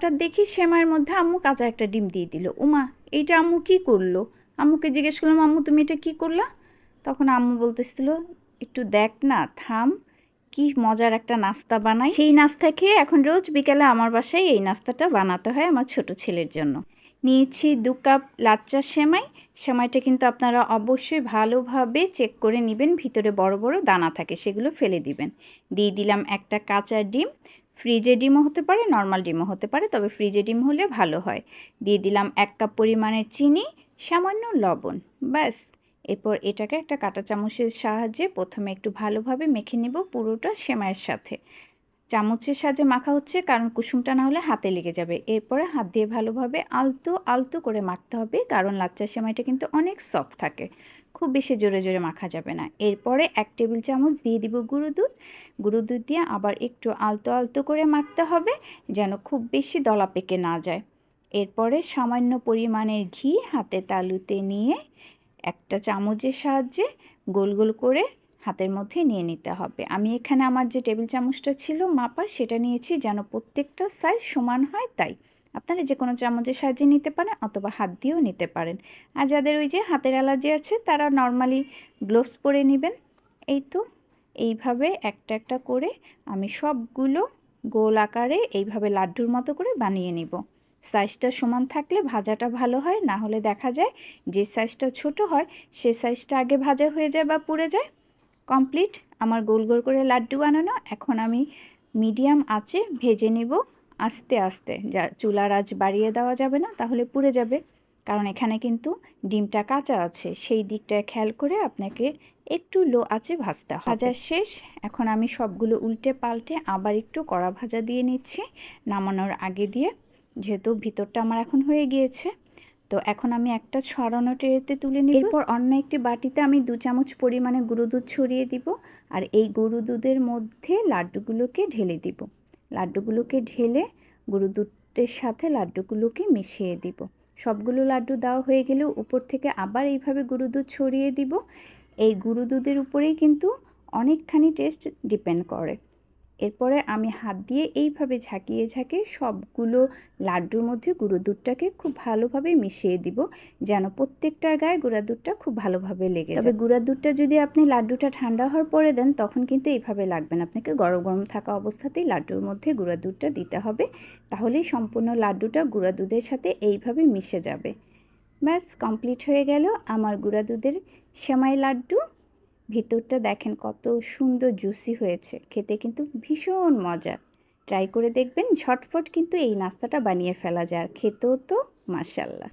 হঠাৎ দেখি সেমাইয়ের মধ্যে আম্মু কাঁচা একটা ডিম দিয়ে দিল। উমা, এইটা আম্মু কি করল? আম্মুকে জিজ্ঞেস করলাম, আম্মু, তুমি এটা কি করলা? তখন আম্মু বলতেছিল, একটু দেখ না, থাম, কি মজার একটা নাস্তা বানাই। সেই নাস্তা খেয়ে এখন রোজ বিকালে আমার বাসায় এই নাস্তাটা বানাতে হয় আমার ছোট ছেলের জন্য। নিয়েছি দু কাপ লাচ্চা সেমাই। সেমাইটা কিন্তু আপনারা অবশ্যই ভালোভাবে চেক করে নেবেন, ভিতরে বড় বড় দানা থাকে সেগুলো ফেলে দিবেন। দিয়ে দিলাম একটা কাঁচা ডিম। ফ্রিজে ডিমও হতে পারে, নর্মাল ডিমও হতে পারে, তবে ফ্রিজে ডিম হলে ভালো হয়। দিয়ে দিলাম এক কাপ পরিমাণের চিনি, সামান্য লবণ, ব্যাস। এরপর এটাকে একটা কাঁটা চামচের সাহায্যে প্রথমে একটু ভালোভাবে মেখে নেব পুরোটা সেমাইয়ের সাথে। চামচের সাহায্যে মাখা হচ্ছে, কারণ কুসুমটা না হলে হাতে লেগে যাবে। এরপরে হাত দিয়ে ভালোভাবে আলতো আলতো করে মাখতে হবে, কারণ লাচ্চা সেমাইটা কিন্তু অনেক সফট থাকে। খুব বেশি জোরে জোরে মাখা যাবে না। এরপরে এক টেবিল চামচ দিয়ে দিব গুঁড়ো দুধ। গুঁড়ো দুধ দিয়ে আবার একটু আলতো আলতো করে মাখতে হবে যেন খুব বেশি দলা পেকে না যায়। এরপরে সামান্য পরিমাণের ঘি হাতে তালুতে নিয়ে একটা চামচের সাহায্যে গোল গোল করে হাতের মধ্যে নিয়ে নিতে হবে। আমি এখানে আমার যে টেবিল চামচটা ছিল মাপার সেটা নিয়েছি যেন প্রত্যেকটা সাইজ সমান হয় তাই। আপনারা যে কোনো চামচের সাহায্যে নিতে পারেন অথবা হাত দিয়েও নিতে পারেন। আর যাদের ওই যে হাতের অ্যালার্জি আছে, তারা নর্মালি গ্লোভস পরে নেবেন। এই তো, এইভাবে একটা একটা করে আমি সবগুলো গোল আকারে এইভাবে লাড্ডুর মতো করে বানিয়ে নিব। সাইজটা সমান থাকলে ভাজাটা ভালো হয়, না হলে দেখা যায় যে সাইজটা ছোট হয়, সে সাইজটা আগে ভাজা হয়ে যায় বা পুড়ে যায়। কমপ্লিট। আমার গোল গোল করে লাড্ডু বানানো। এখন আমি মিডিয়াম আঁচে ভেজে নিব। আস্তে আস্তে। যা চুলার আঁচ বাড়িয়ে দেওয়া যাবে না, তাহলে পুড়ে যাবে। কারণ এখানে কিন্তু ডিমটা কাঁচা আছে। সেই দিকটা খেয়াল করে আপনাকে একটু লো আঁচে ভাজতে হবে। ভাজা শেষ। এখন আমি সবগুলো উল্টে পাল্টে আবার একটু কড়া ভাজা দিয়ে নিচ্ছি নামানোর আগে দিয়ে। যেহেতু ভিতরটা আমার এখন হয়ে গিয়েছে। তো এখন আমি একটা ছড়ানো ট্রেতে তুলে নিই এরপর অন্য একটি বাটিতে আমি দু চামচ পরিমাণে গুঁড়ো দুধ ছড়িয়ে দিব। আর এই গুঁড়ো দুধের মধ্যে লাড্ডুগুলোকে ঢেলে দিব। লাড্ডুগুলোকে ঢেলে গুঁড়ো দুধের সাথে লাড্ডুগুলোকে মিশিয়ে দিব। সবগুলো লাড্ডু দেওয়া হয়ে গেলে উপর থেকে আবার এইভাবে গুঁড়ো দুধ ছড়িয়ে দিব। এই গুঁড়ো দুধের উপরেই কিন্তু অনেকখানি টেস্ট ডিপেন্ড করে। এরপরে আমি হাত দিয়ে এইভাবে ঝাঁকিয়ে ঝাঁকিয়ে সবগুলো লাড্ডুর মধ্যে গুঁড়ো দুধটাকে খুব ভালোভাবে মিশিয়ে দিব, যেন প্রত্যেকটার গায়ে গুঁড়া দুধটা খুব ভালোভাবে লেগে তবে গুঁড়া দুধটা যদি আপনি লাড্ডুটা ঠান্ডা হওয়ার পরে দেন, তখন কিন্তু এইভাবে লাগবে না। আপনাকে গরম গরম থাকা অবস্থাতেই লাড্ডুর মধ্যে গুঁড়া দুধটা দিতে হবে, তাহলেই সম্পূর্ণ লাড্ডুটা গুঁড়া দুধের সাথে এইভাবে মিশে যাবে। ব্যাস, কমপ্লিট হয়ে গেল আমার গুঁড়া দুধের সেমাই লাড্ডু। ভিতরটা দেখেন কত সুন্দর জুসি হয়েছে। খেতে কিন্তু ভীষণ মজা ট্রাই করে দেখবেন, ঝটফট কিন্তু এই নাস্তাটা বানিয়ে ফেলা যায়। আর খেতেও তো মাসাল্লাহ